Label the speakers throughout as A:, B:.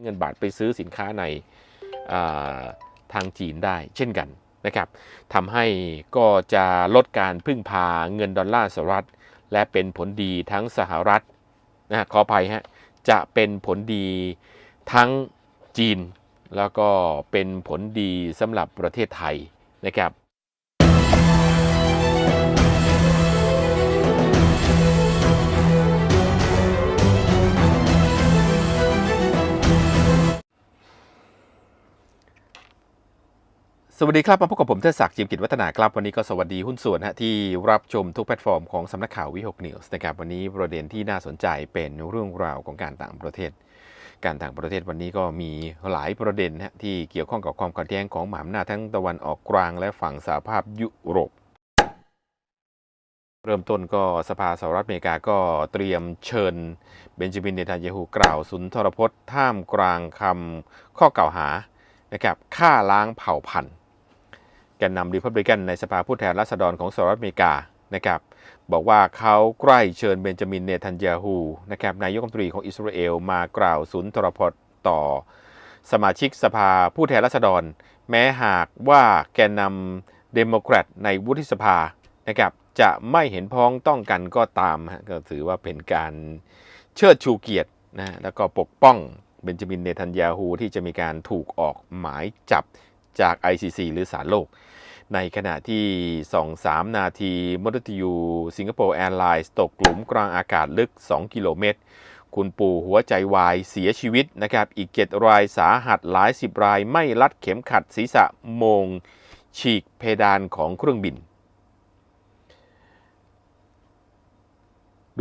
A: เงินบาทไปซื้อสินค้าในาทางจีนได้เช่นกันนะครับทำให้ก็จะลดการพึ่งพาเงินดอลลาร์สหรัฐ และเป็นผลดีทั้งสหรัฐนะขออภัยฮะจะเป็นผลดีทั้งจีน แล้วก็เป็นผลดีสำหรับประเทศไทยนะครับ สวัสดีครับ มาพบกับผมเทศศักดิ์จิมกิจวัฒนาครับ วันนี้ก็สวัสดีหุ้นส่วนฮะที่รับชมทุกแพลตฟอร์มของสำนักข่าววิหกนิวส์นะครับวันนี้ประเด็นที่น่าสนใจเป็นเรื่องราวของการต่างประเทศ การต่างประเทศวันนี้ก็มีหลายประเด็นฮะที่เกี่ยวข้องกับความขัดแย้งของหมหาอำนาจทั้งตะวันออกกลางและฝั่งสหภาพยุโรป เริ่มต้นก็สภาสหรัฐอเมริกาก็เตรียมเชิญเบนจามินเนทันยาฮูกล่าวสุนทรพจน์ท่ามกลางคำข้อกล่าวหานะครับฆ่าล้างเผ่าพันธุ์ กนนำริพับลิกันในสภาผู้แทนราษฎรของสหรัฐอเมริกานะครับบอกว่าเขาใกล้เชิญเบนจามินเนทันยาฮูนะครับนายกรัฐมนตรีของอิสราเอลมากล่าวสุนทรพจน์ต่อ สมาชิกสภาผู้แทนราษฎร แม้หากว่าแกนนำเดโมแครตในวุฒิสภานะครับจะไม่เห็นพ้องต้องกันก็ตามก็ถือว่าเป็นการเชิดชูเกียรตินะแล้วก็ปกป้องเบนจามินเนทันยาฮูที่จะมีการถูกออกหมายจับจาก ICC หรือศาลโลก ในขณะที่สองสามนาทีมนุษย์ยูสิงคโปร์แอร์ไลน์ตกหลุมกลางอากาศลึก 2 กิโลเมตร คุณปู่หัวใจวายเสียชีวิตนะครับ อีก 7 รายสาหัสหลายสิบรายไม่รัดเข็มขัดศีรษะมง ฉีกเพดานของเครื่องบิน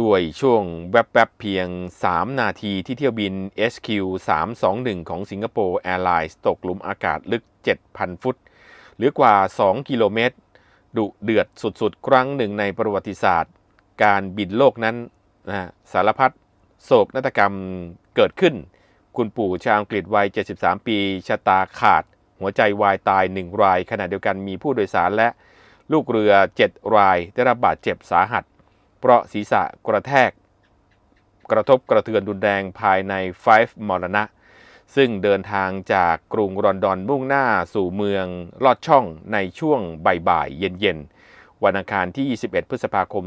A: ด้วยช่วงแวบๆเพียง 3 นาทีที่เที่ยวบิน SQ 321 ของสิงคโปร์แอร์ไลน์ตกหลุมอากาศลึก 7,000 ฟุต รือกว่า 2 กิโลเมตร ดุเดือดสุดๆ ครั้งหนึ่งในประวัติศาสตร์ การบินโลกนั้นนะสารพัดโศกนาฏกรรมเกิดขึ้น คุณปู่ชาวอังกฤษวัย 73 ปีชะตาขาด หัวใจวายตาย 1 ราย ขณะเดียวกันมีผู้โดยสารและลูกเรือ 7 ราย ได้รับบาดเจ็บสาหัส เพราะศีรษะกระแทก กระทบกระเทือนรุนแรงภายในไฟฟ์มรณะ ซึ่งเดินทางจากกรุงลอนดอนมุ่งหน้าสู่เมืองลอดช่องในช่วงบ่ายๆเย็นๆ วันอังคารที่ 21 พฤษภาคม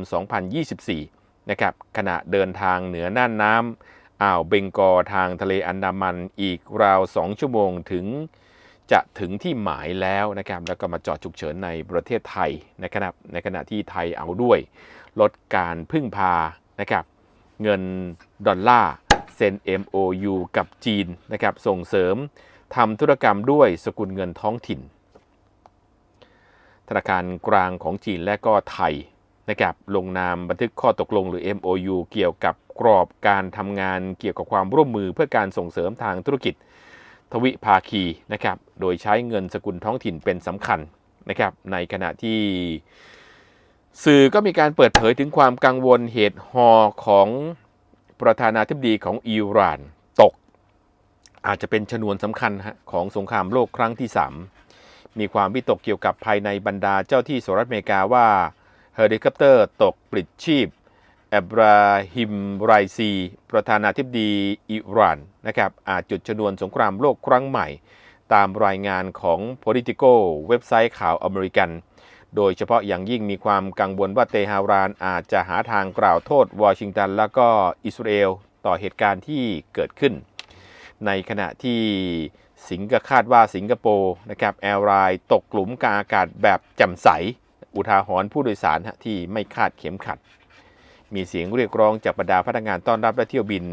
A: 2024 นะครับขณะเดินทางเหนือน่านน้ำอ่าวเบงกอทางทะเลอันดามันอีกราว 2 ชั่วโมงถึงจะถึงที่หมายแล้วนะครับแล้วก็มาจอดฉุกเฉินในประเทศไทยนะครับในขณะที่ไทยเอาด้วย ลดการพึ่งพานะครับเงินดอลลาร์ เซ็น MOU กับจีนนะครับส่งเสริมทำธุรกรรมด้วยสกุลเงินท้องถิ่น ธนาคารกลางของจีนและก็ไทยนะครับลงนามบันทึกข้อตกลงหรือ MOU เกี่ยวกับกรอบการทำงานเกี่ยวกับความร่วมมือเพื่อการส่งเสริมทางธุรกิจ ทวิภาคีนะครับโดยใช้เงินสกุลท้องถิ่นเป็นสำคัญนะครับในขณะที่สื่อก็มีการเปิดเผยถึงความกังวลเหตุฮอของ ประธานาธิบดีของอิหร่านตก อาจจะเป็นชนวนสำคัญฮะของสงครามโลกครั้งที่ 3 มีความวิตกเกี่ยวกับภายในบรรดาเจ้าที่สหรัฐอเมริกาว่าเฮลิคอปเตอร์ตกปลิดชีพอับราฮิมไรซี ประธานาธิบดีอิหร่านนะครับอาจจุดชนวนสงครามโลกครั้งใหม่ ตามรายงานของ Politico เว็บไซต์ข่าวอเมริกัน โดยเฉพาะอย่างยิ่งมีความกังวลว่าเตหะรานอาจจะหาทางกล่าวโทษวอชิงตัน แล้วก็อิสราเอลต่อเหตุการณ์ที่เกิดขึ้น ในขณะที่สิงคคาดว่าสิงคโปร์นะครับแอร์ไลน์ตกหลุมกลางอากาศแบบจ่มใส อุทาหรณ์ผู้โดยสารที่ไม่คาดเข็มขัด มีเสียงเรียกร้องจากบรรดาพนักงานต้อนรับและเที่ยวบิน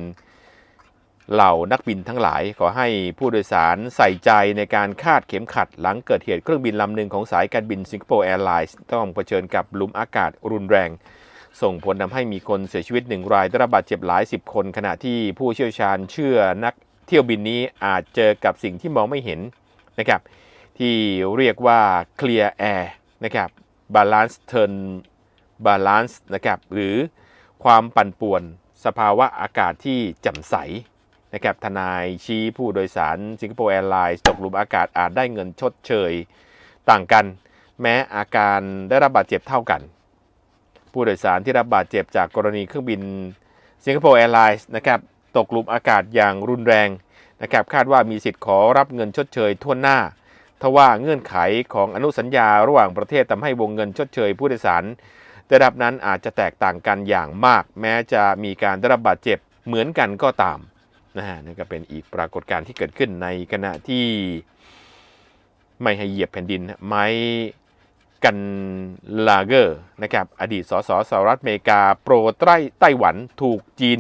A: เหล่านักบินทั้งหลายขอให้ผู้โดยสารใส่ใจในการคาดเข็มขัด หลังเกิดเหตุเครื่องบินลำหนึ่งของสายการบินสิงคโปร์แอร์ไลน์ต้องเผชิญกับลุมอากาศรุนแรง ส่งผลทำให้มีคนเสียชีวิตหนึ่งรายได้รับบาดเจ็บหลายสิบคน ขณะที่ผู้เชี่ยวชาญเชื่อนักเที่ยวบินนี้อาจเจอกับสิ่งที่มองไม่เห็นนะครับที่เรียกว่า clear air นะครับ balance turn balance นะครับหรือความปั่นป่วนสภาวะอากาศที่แจ่มใส นะครับทนายชี้ผู้โดยสารสิงคโปร์แอร์ไลน์ตกหลุมอากาศอาจได้เงินชดเชยต่างกัน แม้อาการได้รับบาดเจ็บเท่ากัน ผู้โดยสารที่รับบาดเจ็บจากกรณีเครื่องบินสิงคโปร์แอร์ไลน์นะครับตกหลุมอากาศอย่างรุนแรงนะครับคาดว่ามีสิทธิ์ขอรับเงินชดเชยทั่วหน้าทว่าเงื่อนไขของอนุสัญญาระหว่างประเทศทำให้วงเงินชดเชยผู้โดยสารระดับนั้นอาจจะแตกต่างกันอย่างมาก แม้จะมีการได้รับบาดเจ็บเหมือนกันก็ตาม นะฮะนี่ก็เป็นอีกปรากฏการณ์ที่เกิดขึ้นในขณะที่ไม่ให้เหยียบแผ่นดิน ไม้กันลาเกอร์นะครับอดีตสสสหรัฐอเมริกา โปรไต้ไต้หวันถูกจีน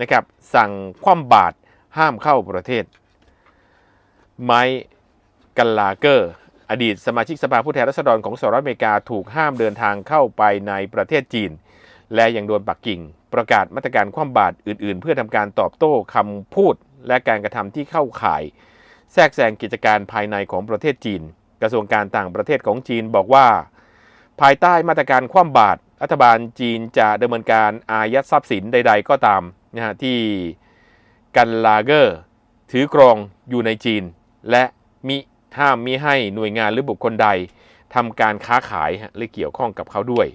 A: นะครับสั่งคว่ำบาตรห้ามเข้าประเทศ ไม้กันลาเกอร์ อดีตสมาชิกสภาผู้แทนราษฎรของสหรัฐอเมริกาถูกห้ามเดินทางเข้าไปในประเทศจีน และยังโดนปักกิ่ง ประกาศมาตรการคว่ำบาตรอื่นๆ เพื่อทำการตอบโต้คำพูด และการกระทำที่เข้าข่าย แทรกแซงกิจการภายในของประเทศจีน กระทรวงการต่างประเทศของจีนบอกว่า ภายใต้มาตรการคว่ำบาตรรัฐบาลจีนจะดำเนินการอายัดทรัพย์สินใด ๆ ก็ตามนะฮะที่กันลาเกอร์ ถือกรองอยู่ในจีน และมิห้ามมิให้หน่วยงานหรือบุคคลใดทำการค้าขายหรือเกี่ยวข้องกับเขาด้วย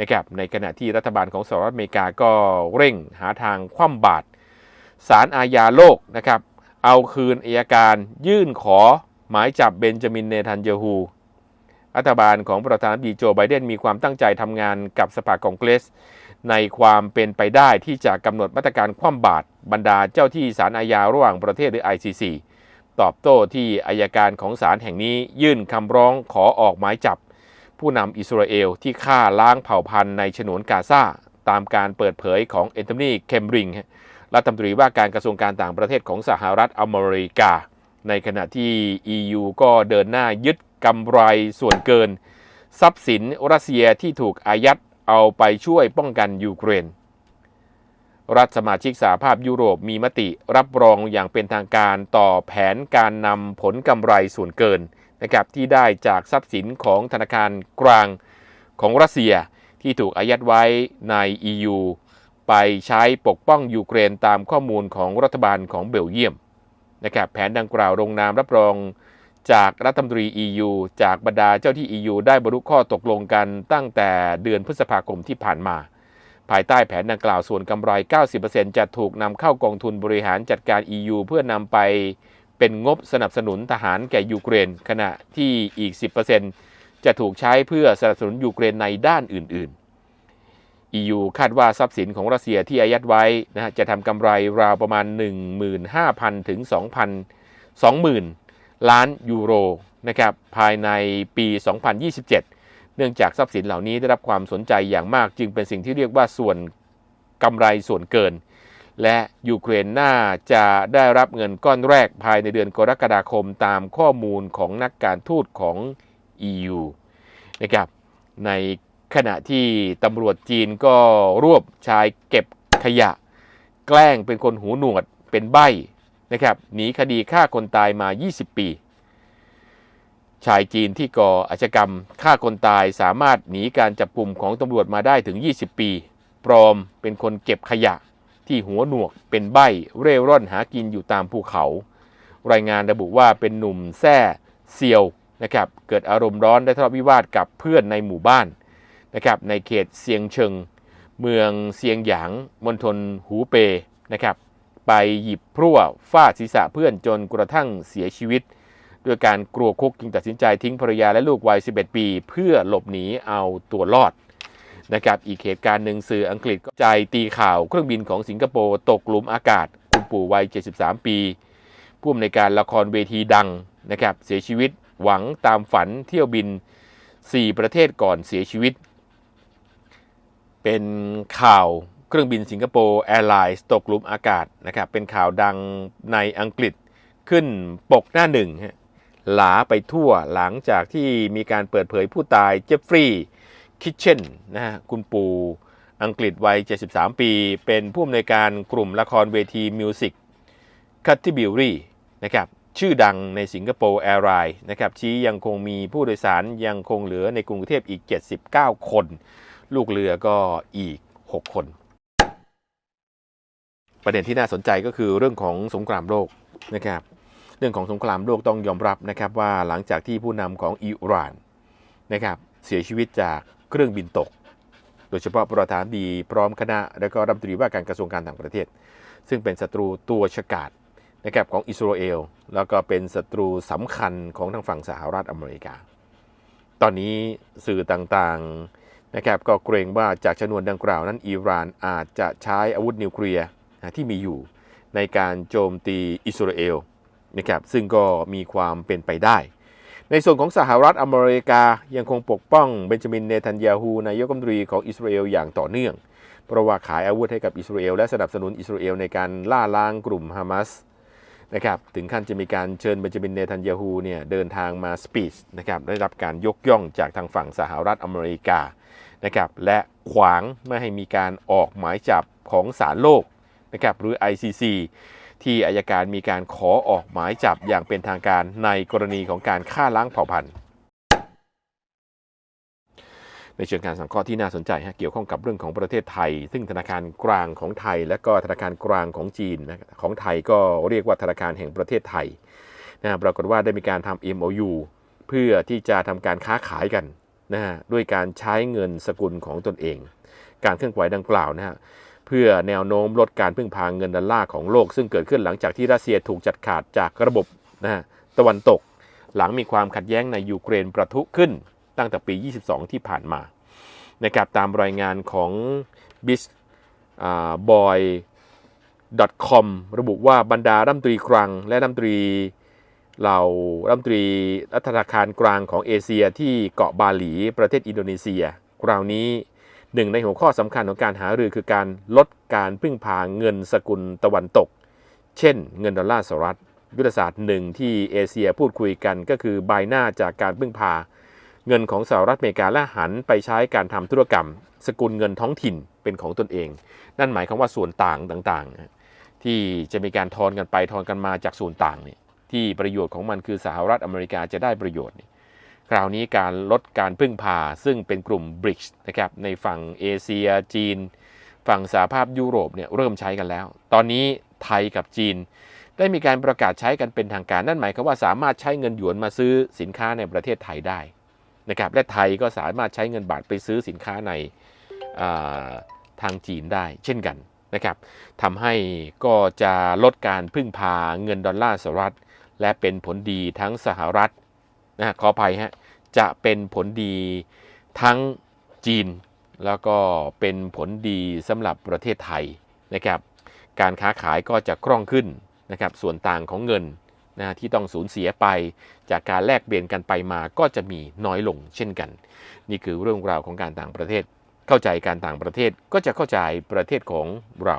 A: นะครับในขณะที่รัฐบาลของสหรัฐอเมริกาก็เร่งหาทางคว่ำบาตรศาลอาญาโลกนะครับเอาคืนอัยการยื่นขอหมายจับเบนจามินเนทันเยฮูรัฐบาลของประธานาธิบดีโจไบเดนมีความตั้งใจทำงานกับสภาคองเกรส ในความเป็นไปได้ที่จะกำหนดมาตรการคว่ำบาตรบรรดาเจ้าที่ศาลอาญาระหว่างประเทศหรือ ICC ตอบโต้ที่อายการของศาลแห่งนี้ยื่นคำร้องขอออกหมายจับ ผู้นำอิสราเอลที่ฆ่าล้างเผ่าพันธุ์ในฉนวนกาซาตามการเปิดเผยของเอนโทนีเคมบริงรัฐมนตรีว่าการกระทรวงการต่างประเทศของสหรัฐอเมริกา ในขณะที่ EU ก็เดินหน้ายึดกำไรส่วนเกิน ทรัพย์สินรัสเซียที่ถูกอายัดเอาไปช่วยป้องกันยูเครน รัฐสมาชิกสหภาพยุโรปมีมติรับรองอย่างเป็นทางการต่อแผนการนำผลกำไรส่วนเกิน นะครับที่ได้จากทรัพย์สินของธนาคารกลางของรัสเซียที่ถูกอายัดไว้ใน EU ไปใช้ปกป้องยูเครนตามข้อมูลของรัฐบาลของเบลเยียมนะครับแผนดังกล่าวลงนามรับรองจากรัฐมนตรี EU จากบรรดาเจ้าที่ EU ได้บรรลุข้อตกลงกันตั้งแต่เดือนพฤษภาคมที่ผ่านมา ภายใต้แผนดังกล่าวส่วนกำไร 90%จะถูกนำเข้ากองทุนบริหารจัดการ EU เพื่อนำไป เป็นงบสนับสนุนทหารแก่ยูเครน ขณะที่อีก 10%จะถูกใช้เพื่อสนับสนุนยูเครนในด้านอื่น ๆ EU คาดว่าทรัพย์สินของรัสเซียที่อายัดไว้นะฮะจะทำกำไรราวประมาณ 15,000 ถึง 2,000 20,000 ล้านยูโรนะครับภายในปี 2027 เนื่องจากทรัพย์สินเหล่านี้ได้รับความสนใจอย่างมากจึงเป็นสิ่งที่เรียกว่าส่วนกำไรส่วนเกิน และยูเครนน่าจะได้รับเงินก้อนแรกภายในเดือนกรกฎาคมตามข้อมูลของนักการทูตของ EU นะครับในขณะที่ตำรวจจีนก็รวบชายเก็บขยะ แกล้งเป็นคนหูหนวดเป็นใบ้นะครับหนีคดีฆ่าคนตายมา 20 ปี ชายจีนที่ก่ออาชกรรมฆ่าคนตายสามารถหนีการจับกลุ่มของตำรวจมาได้ถึง 20 ปี ปลอมเป็นคนเก็บขยะ ที่หัวหนวกเป็นใบเร่ร่อนหากินอยู่ตามภูเขา รายงานระบุว่าเป็นหนุ่มแซ่เซียวนะครับเกิดอารมณ์ร้อนได้ทะเลาะวิวาทกับเพื่อนในหมู่บ้านนะครับในเขตเซียงเชิง เมืองเซียงหยางมณฑลหูเปนะครับไปหยิบพรั่วฟาดศีรษะเพื่อนจนกระทั่งเสียชีวิตด้วยการกลัวคุกจึงตัดสินใจทิ้งภรรยาและลูกวัย 11 ปี เพื่อหลบหนีเอาตัวรอด นะครับอีกเหตุการณ์หนึ่งสื่ออังกฤษก็ใจตีข่าวเครื่องบินของสิงคโปร์ตกหลุมอากาศ คุณปู่วัย 73 ปี ผู้อำนวยการละครเวทีดังนะครับเสียชีวิตหวังตามฝันเที่ยวบิน 4 ประเทศก่อนเสียชีวิต เป็นข่าวเครื่องบินสิงคโปร์แอร์ไลน์ตกหลุมอากาศนะครับเป็นข่าวดังในอังกฤษขึ้นปกหน้าหนึ่งฮะหลาไปทั่วหลังจากที่มีการเปิดเผยผู้ตายเจฟฟรีย์ คิทเชนนะฮะคุณปู่อังกฤษวัย 73 ปี เป็นผู้อำนวยการกลุ่มละครเวทีมิวสิกคัตติบิวรี่นะครับชื่อดังในสิงคโปร์แอร์ไลน์นะครับชี้ยังคงมีผู้โดยสารยังคงเหลือในกรุงเทพอีก 79 คน ลูกเรือก็อีก 6 คน ประเด็นที่น่าสนใจก็คือเรื่องของสงครามโลกนะครับเรื่องของสงครามโลกต้องยอมรับนะครับว่าหลังจากที่ผู้นำของอิหร่านนะครับเสียชีวิตจาก เครื่องบินตก โดยเฉพาะประธานดีพร้อมคณะ และก็รัฐมนตรีว่าการกระทรวงการต่างประเทศ ซึ่งเป็นศัตรูตัวฉกาจนะครับของอิสราเอลแล้วก็เป็นศัตรูสำคัญของทางฝั่งสหรัฐอเมริกา ตอนนี้สื่อต่างๆนะครับก็เกรงว่าจากชนวนดังกล่าวนั้นอิหร่านอาจจะใช้อาวุธนิวเคลียร์นะที่มีอยู่ในการโจมตีอิสราเอลนะครับซึ่งก็มีความเป็นไปได้ ในส่วนของสหรัฐอเมริกายังคงปกป้องเบนจามินเนทันยาฮูนายกรัฐมนตรีของอิสราเอลอย่างต่อเนื่อง เพราะว่าขายอาวุธให้กับอิสราเอลและสนับสนุนอิสราเอลในการล่าล้างกลุ่มฮามาสนะครับถึงขั้นจะมีการเชิญเบนจามินเนทันยาฮูเนี่ยเดินทางมาสปีชนะครับได้รับการยกย่องจากทางฝั่งสหรัฐอเมริกานะครับและขวางไม่ให้มีการออกหมายจับของศาลโลกนะครับหรือ ICC ที่อายการมีการขอออกหมายจับอย่างเป็นทางการในกรณีของการฆ่าล้างเผ่าพันธุ์ในเชิงการสังเคราะห์ที่น่าสนใจฮะเกี่ยวข้องกับเรื่องของประเทศไทย ซึ่งธนาคารกลางของไทย และก็ธนาคารกลางของจีนนะของไทยก็เรียกว่าธนาคารแห่งประเทศไทยนะปรากฏว่าได้มีการทำ MOU เพื่อที่จะทำการค้าขายกันนะฮะด้วยการใช้เงินสกุลของตนเอง การเคลื่อนไหวดังกล่าวนะฮะ เพื่อแนวโน้มลดการพึ่งพางเงินดอลลาร์ของโลก ซึ่งเกิดขึ้นหลังจากที่รัสเซียถูกจัดขาดจากระบบนะตะวันตก หลังมีความขัดแย้งในยูเครนประทุขึ้นตั้งแต่ปี 22 ที่ผ่านมานะครับตามรายงานของ b i z b o y com ระบุว่าบรรดารัฐมนตรีคลัง และรัฐมนตรีเหล่ารัฐมนตรีรัฐธนาคารกลางของเอเชียที่เกาะบาหลีประเทศอินโดนีเซีย คราวนี้ หนึ่งในหัวข้อสำคัญของการหารือคือการลดการพึ่งพาเงินสกุลตะวันตก เช่น เงินดอลลาร์สหรัฐ ยุทธศาสตร์หนึ่งที่เอเชียพูดคุยกันก็คือใบหน้าจากการพึ่งพา เงินของสหรัฐอเมริกาและหันไปใช้การทำธุรกรรม สกุลเงินท้องถิ่นเป็นของตนเอง นั่นหมายความว่าส่วนต่างต่างๆ ที่จะมีการทอนกันไปทอนกันมาจากส่วนต่างเนี่ยที่ประโยชน์ของมันคือสหรัฐอเมริกาจะได้ประโยชน์เนี่ย คราวนี้การลดการพึ่งพาซึ่งเป็นกลุ่มบริกส์นะครับในฝั่งเอเชียจีน ฝั่งสหภาพยุโรปเนี่ยเริ่มใช้กันแล้ว ตอนนี้ไทยกับจีน ได้มีการประกาศใช้กันเป็นทางการนั่นหมายความว่าสามารถใช้เงินหยวนมาซื้อสินค้าในประเทศไทยได้นะครับและไทยก็สามารถใช้เงินบาทไปซื้อสินค้าในทางจีนได้ เช่นกันนะครับทำให้ก็จะลดการพึ่งพาเงินดอลลาร์สหรัฐ และเป็นผลดีทั้งสหรัฐ นะขออภัยฮะจะเป็นผลดีทั้งจีน แล้วก็เป็นผลดีสำหรับประเทศไทยนะครับการค้าขายก็จะคล่องขึ้นนะครับส่วนต่างของเงินนะที่ต้องสูญเสียไปจากการแลกเปลี่ยนกันไปมาก็จะมีน้อยลงเช่นกัน นี่คือเรื่องราวของการต่างประเทศ เข้าใจการต่างประเทศก็จะเข้าใจประเทศของเรา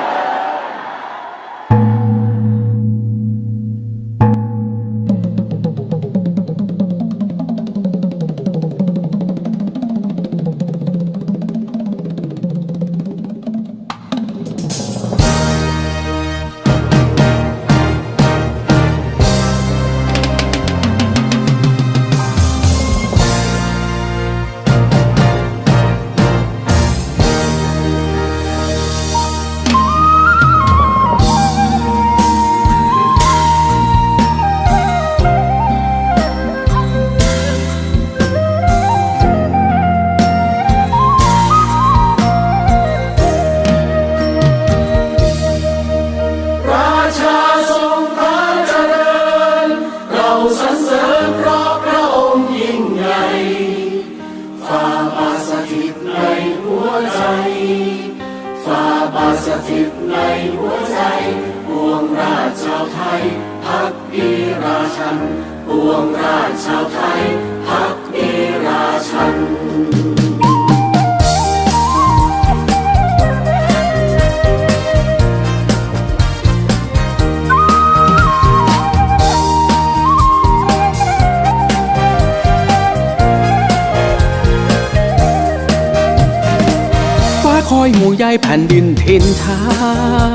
B: ยห
C: มู่ใยแผ่นดินทินทา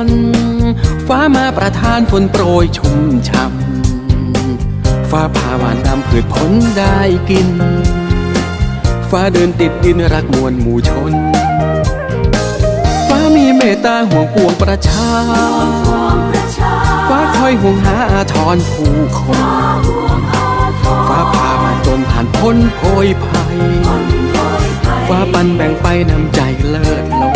C: นฟ้ามาประทานฝนโปรยชุ่มช่ำฟ้าผ่าหวานดำพืชผลได้กิน ฟ้าเดินติดดินรักมวลหมู่ชน ฟ้ามีเมตตาห่วงปวงประชา ฟ้าคอยห่วงหาอาทรผู้คน ฟ้าผ่ามาจนผ่านพ้นโพยภัย ฟ้าปันแบ่งไปน้ำใจเลิศล้น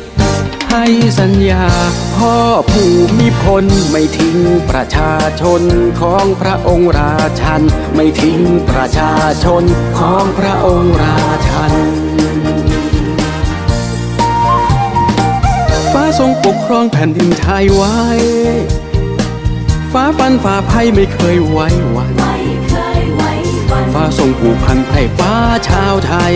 C: ให้สัญญา พ่อผู้มีพลไม่ทิ้งประชาชนของพระองค์ราชัน ไม่ทิ้งประชาชนของพระองค์ราชัน ฟ้าทรงปกครองแผ่นดินไทยไว้ ฟ้าฟันฝ่าภัยไม่เคยไว้วันฟ้าทรงผูกพันไพ่ฟ้าชาวไทย